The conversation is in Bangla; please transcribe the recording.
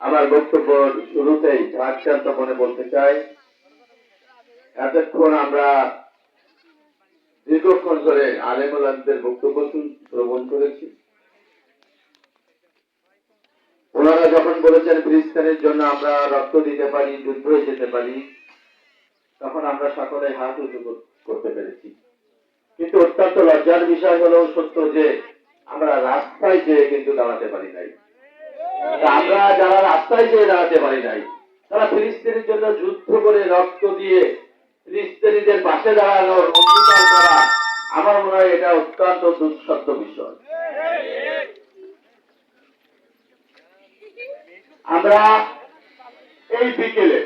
আমার বক্তব্য শুরুতেই আক্রান্ত মনে বলতে চাই। এতক্ষণ আমরা দীর্ঘক্ষণ ধরে আলেমুলামদের বক্তব্য শ্রবণ করেছি। ওনারা যখন বলেছেন ফিলিস্তিনের জন্য আমরা রক্ত দিতে পারি, যুদ্ধ হয়ে যেতে পারি, তখন আমরা সকলে হাত উঁচু করতে পেরেছি। কিন্তু অত্যন্ত লজ্জার বিষয় হলো সত্য যে আমরা রাস্তায় যেয়ে কিন্তু দাঁড়াতে পারি নাই। আমরা যারা রাস্তায় যেয়ে দাঁড়াতে পারি নাই, তারা ফিলিস্তিনের জন্য যুদ্ধ করে রক্ত দিয়ে ফিলিস্তিনিদের পাশে দাঁড়ানোর অঙ্গীকার করা আমার মনে হয় এটা অত্যন্ত দুঃসত্য বিষয়। আমরা এই বিকেলে